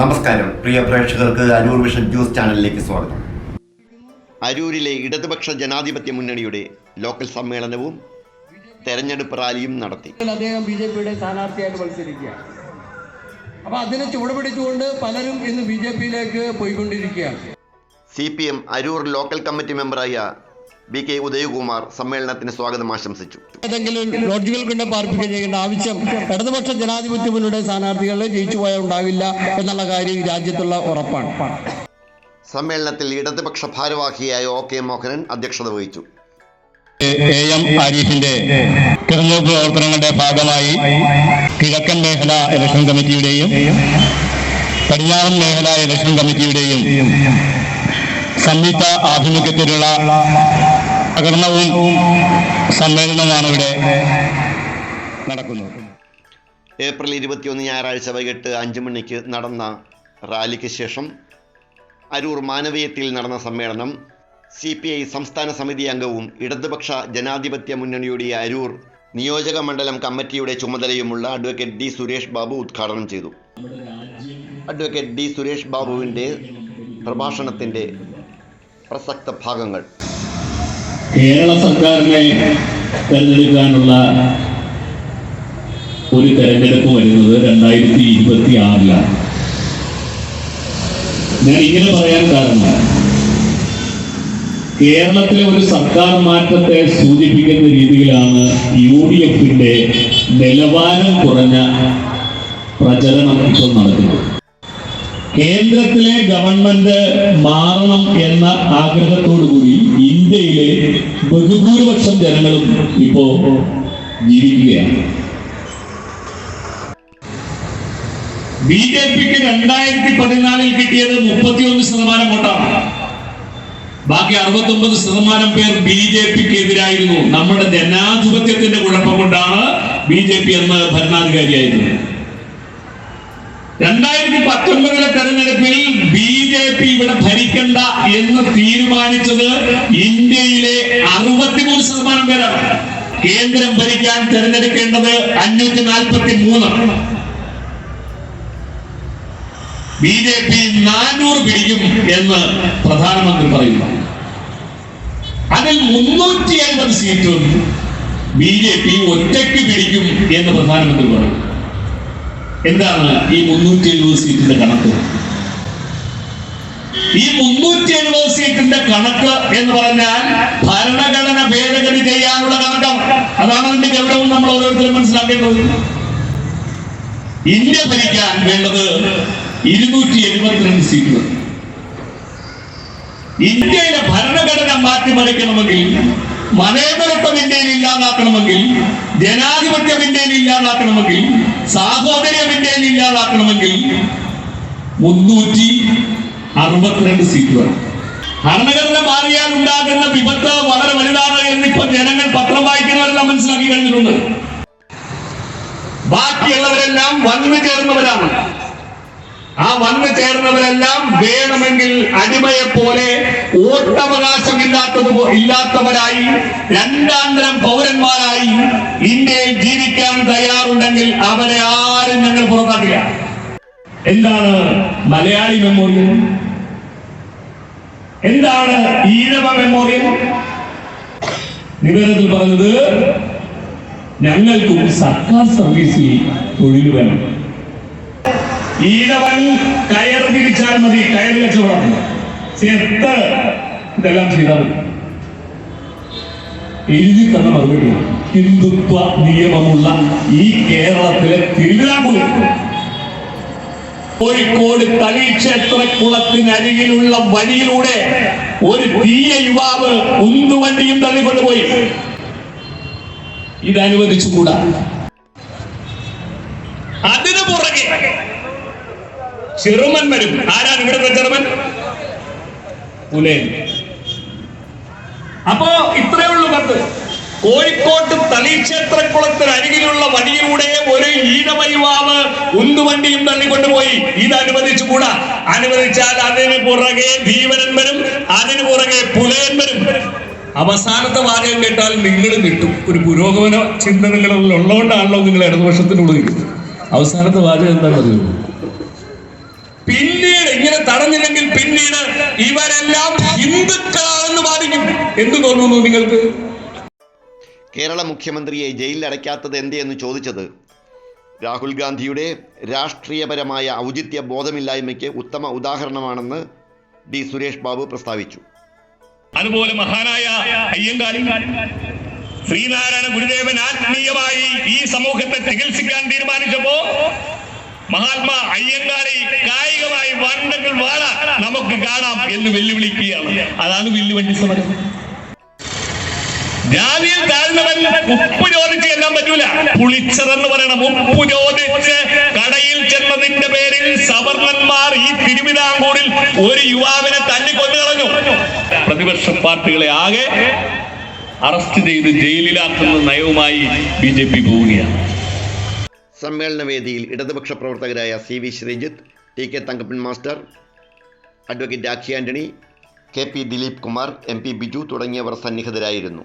നമസ്കാരം. പ്രിയ പ്രേക്ഷകർക്ക് Aroor vision news ചാനലിലേക്ക് സ്വാഗതം. അരൂരിലെ ഇടതുപക്ഷ ജനാധിപത്യ മുന്നണിയുടെ ലോക്കൽ സമ്മേളനവും തെരഞ്ഞെടുപ്പ് റാലിയും നടത്തി. അദ്ദേഹം ബി ജെ പിയുടെ സ്ഥാനാർത്ഥിയായിട്ട് മത്സരിക്കുകയാണ്. അപ്പൊ അതിനെ ചുവടുപിടിച്ചുകൊണ്ട് പലരും ഇന്ന് ബി ജെ പിയിലേക്ക് പോയിക്കൊണ്ടിരിക്കുകയാണ്. C P M Aroor local committee മെമ്പറായ B K Udayakumar സമ്മേളനത്തിന് സ്വാഗതം ആശംസിച്ചു. ഏതെങ്കിലും ലോഡ്ജുകൾ കൊണ്ട് പാർപ്പിക്കാൻ ചെയ്യേണ്ട ആവശ്യം ഇടതുപക്ഷ ജനാധിപത്യ മുന്നണിയുടെ സ്ഥാനാർത്ഥികളെ ജയിച്ചു പോയാൽ ഉണ്ടാവില്ല എന്നുള്ള കാര്യം രാജ്യത്തുള്ള ഉറപ്പാണ്. സമ്മേളനത്തിൽ ഇടതുപക്ഷ ഭാരവാഹിയായ ഒ കെ മോഹനൻ അധ്യക്ഷത വഹിച്ചു. എ എം ആരിഫിന്റെ തെരഞ്ഞെടുപ്പ് പ്രവർത്തനങ്ങളുടെ ഭാഗമായി കിഴക്കൻ മേഖല ഇലക്ഷൻ കമ്മിറ്റിയുടെയും പടിഞ്ഞാറൻ മേഖല ഇലക്ഷൻ കമ്മിറ്റിയുടെയും സംയുക്ത ആഭിമുഖ്യത്തിലുള്ള പ്രകടനവും സമ്മേളനവുമാണ് ഇവിടെ നടക്കുന്നത്. ഏപ്രിൽ ഇരുപത്തിയൊന്ന് ഞായറാഴ്ച വൈകിട്ട് അഞ്ച് മണിക്ക് നടന്ന റാലിക്ക് ശേഷം അരൂർ മാനവീയത്തിൽ നടന്ന സമ്മേളനം സി പി ഐ സംസ്ഥാന സമിതി അംഗവും ഇടതുപക്ഷ ജനാധിപത്യ മുന്നണിയുടെ അരൂർ നിയോജക മണ്ഡലം കമ്മിറ്റിയുടെ ചുമതലയുമുള്ള അഡ്വക്കേറ്റ് ഡി സുരേഷ് ബാബു ഉദ്ഘാടനം ചെയ്തു. അഡ്വക്കേറ്റ് ഡി സുരേഷ് ബാബുവിന്റെ പ്രഭാഷണത്തിന്റെ പ്രസക്ത ഭാഗങ്ങൾ. കേരള സർക്കാരിനെ തെരഞ്ഞെടുക്കാനുള്ള ഒരു തെരഞ്ഞെടുപ്പ് വരുന്നത് രണ്ടായിരത്തി ഇരുപത്തി ആറിലാണ് ഞാൻ ഇങ്ങനെ പറയാൻ കാരണം കേരളത്തിലെ ഒരു സർക്കാർ മാറ്റത്തെ സൂചിപ്പിക്കുന്ന രീതിയിലാണ് യു ഡി എഫിന്റെ നിലവാരം കുറഞ്ഞ പ്രചരണം ഇപ്പോൾ നടക്കുന്നത്. കേന്ദ്രത്തിലെ ഗവൺമെന്റ് മാറണം എന്ന ആഗ്രഹത്തോടു കൂടി ഇന്ത്യയിലെ ബഹുഭൂരിപക്ഷം ജനങ്ങളും ഇപ്പോ ജീവിക്കുകയാണ്. ബി ജെ പിക്ക് രണ്ടായിരത്തി പതിനാലിൽ കിട്ടിയത് മുപ്പത്തിയൊന്ന് ശതമാനം വോട്ടാണ്. ബാക്കി അറുപത്തൊമ്പത് ശതമാനം പേർ ബി ജെ പിക്ക് എതിരായിരുന്നു നമ്മുടെ ജനാധിപത്യത്തിന്റെ കുഴപ്പം കൊണ്ടാണ് ബി ജെ പി എന്ന ഭരണാധികാരിയായിരുന്നത്. രണ്ടായിരത്തി പത്തൊൻപതിലെ തെരഞ്ഞെടുപ്പിൽ ബി ജെ പി ഇവിടെ ഭരിക്കണ്ട എന്ന് തീരുമാനിച്ചത് ഇന്ത്യയിലെ അറുപത്തിമൂന്ന് ശതമാനം പേരാണ്. കേന്ദ്രം ഭരിക്കാൻ തെരഞ്ഞെടുക്കേണ്ടത് അഞ്ഞൂറ്റി നാൽപ്പത്തി മൂന്ന് ബി ജെ പി നാനൂറ് പിടിക്കും എന്ന് പ്രധാനമന്ത്രി പറയുന്നു. അതിൽ മുന്നൂറ്റി അൻപത് സീറ്റും ബി ജെ പി ഒറ്റയ്ക്ക് പിടിക്കും എന്ന് പ്രധാനമന്ത്രി പറയും എന്താണ് ഈ മുന്നൂറ്റി എഴുപത് സീറ്റിന്റെ കണക്ക്? ഈ മുന്നൂറ്റി എഴുപത് സീറ്റിന്റെ കണക്ക് എന്ന് പറഞ്ഞാൽ ഭരണഘടന ഭേദഗതി ചെയ്യാനുള്ള കണക്കാണ്. അതാണ് അതിന്റെ ഗൗരവം നമ്മൾ ഓരോരുത്തരും മനസ്സിലാക്കേണ്ടത്. ഇന്ത്യ ഭരിക്കാൻ വേണ്ടത് ഇരുന്നൂറ്റി എഴുപത്തിരണ്ട് സീറ്റുകൾ ഇന്ത്യയിലെ ഭരണഘടന മാറ്റിമറിക്കണമെങ്കിൽ മതേതരത്വം ഇന്ത്യയിൽ ഇല്ലാതാക്കണമെങ്കിൽ ജനാധിപത്യം ഇന്ത്യയിൽ ഇല്ലാതാക്കണമെങ്കിൽ സാഹോദര്യം ഇന്ത്യയിൽ ഇല്ലാതാക്കണമെങ്കിൽ മുന്നൂറ്റി അറുപത്തിരണ്ട് സീറ്റുകൾ ഭരണഘടന മാറിയാൽ ഉണ്ടാകുന്ന വിപത്ത് വളരെ വലുതാണ് എന്ന് ഇപ്പൊ ജനങ്ങൾ പത്രം വായിക്കുന്നവരെല്ലാം മനസ്സിലാക്കി കഴിഞ്ഞിട്ടുണ്ട്. ബാക്കിയുള്ളവരെല്ലാം വന്നു ചേർന്നവരാണ്. ആ വന്നു ചേർന്നവരെല്ലാം വേണമെങ്കിൽ അടിമയെ പോലെ വോട്ടവകാശമില്ലാത്തത് ഇല്ലാത്തവരായി രണ്ടാം തരം പൗരന്മാരായി ഇന്ത്യയിൽ ജീവിക്കാൻ തയ്യാറുണ്ടെങ്കിൽ അവരെ ആരും ഞങ്ങൾ പുറത്താക്കില്ല. എന്താണ് മലയാളി മെമ്മോറിയൽ എന്താണ് ഈഴവ മെമ്മോറിയൽ നിവേദനത്തിൽ പറഞ്ഞത് ഞങ്ങൾക്കും സർക്കാർ സർവീസിൽ തൊഴിൽ വേണം. ഈഴവൻ കയർ തിരിച്ചാൽ മതി. കയർ കച്ചവടം ചെത്ത് ഇതെല്ലാം ചെയ്താൽ മതി. എഴുതി തന്ന മറുപടി. ഹിന്ദുത്വ നിയമമുള്ള ഈ കേരളത്തിലെ തിരുവിതാംകൂർ. കോഴിക്കോട് തളീക്ഷേത്രക്കുളത്തിനരികിലുള്ള വഴിയിലൂടെ ഒരു തീയ യുവാവ് ഉന്തുവണ്ടിയും തള്ളിക്കൊണ്ടുപോയി. ഇതനുവദിച്ചുകൂടാ. അതിനു പുറകെ ചെറുമൻ വരും. ആരാണ് ഇവിടുത്തെ ചെറുമൻ? പുലേൻ അപ്പോ ഇത്രയേ ഉള്ളൂ കത്ത്. കോഴിക്കോട്ട് തളിക്ഷേത്രക്കുളത്തിന് അരികിലുള്ള വഴിയിലൂടെ ഒരു ഈഴവ യുവാവ് ഉന്തുവണ്ടിയും തള്ളിക്കൊണ്ടുപോയി. ഇത് അനുവദിച്ചുകൂടാ. അനുവദിച്ചാൽ അതിന് പുറകെ ഭീമരൻ വരും അതിന് പുറകെ പുലയൻ വരും. അവസാനത്തെ വാചകം കേട്ടാൽ നിങ്ങൾ കിട്ടും ഒരു പുരോഗമന ചിന്ത നിങ്ങളിൽ ഉള്ളതുകൊണ്ടാണല്ലോ നിങ്ങൾ ഇടതുപക്ഷത്തിനുള്ളിൽ അവസാനത്തെ വാചകം എന്താണെന്ന് അറിയുമോ പിന്നീട് ഇങ്ങനെ തടഞ്ഞില്ലെങ്കിൽ പിന്നീട് ഇവരെല്ലാം ഹിന്ദുക്കളാണെന്ന് ബാധിക്കും എന്ത് തോന്നുന്നു നിങ്ങൾക്ക്? കേരള മുഖ്യമന്ത്രിയെ ജയിലിൽ അടയ്ക്കാത്തത് എന്തെന്ന് ചോദിച്ചത്? രാഹുൽ ഗാന്ധിയുടെ രാഷ്ട്രീയപരമായ ഔചിത്യ ബോധമില്ലായ്മയ്ക്ക് ഉത്തമ ഉദാഹരണമാണെന്ന് ഡി സുരേഷ് ബാബു പ്രസ്താവിച്ചു. അതുപോലെ മഹാനായ അയ്യങ്കാളി ശ്രീനാരായണ ഗുരുദേവൻ ആത്മീയമായി ഈ സമൂഹത്തെ ചികിത്സിക്കാൻ തീരുമാനിച്ചപ്പോ മഹാത്മാ അയ്യങ്കാളി കായികമായി വണ്ടങ്ങൾ വാഴ നമുക്ക് കാണാം എന്ന് വെല്ലുവിളിക്കുകയാണ്. അതാണ് വെല്ലുവണ്ടി സമരം. ജാതിയിൽ താഴ്ന്നവൻ ഉപ്പ് ചോദിച്ച് എല്ലാം പറ്റൂല. പുളിച്ചതെന്ന് പറയണം. ഉപ്പ് ചോദിച്ച് കടയിൽ ചെന്നതിന്റെ പേരിൽ സവർണന്മാർ ഈ തിരുവിതാംകൂറിൽ ഒരു യുവാവിനെ തല്ലിക്കൊന്നു കളഞ്ഞു. പ്രതിപക്ഷ പാർട്ടികളെ ആകെ അറസ്റ്റ് ചെയ്ത് ജയിലിലാക്കുന്ന നയവുമായി ബി ജെ പി പോവുകയാണ്. സമ്മേളന വേദിയിൽ ഇടതുപക്ഷ പ്രവർത്തകരായ C V Sreejith T K Thankappan master advocate Rakhi Antony K P Dileep Kumar M P Biju തുടങ്ങിയവർ സന്നിഹിതരായിരുന്നു.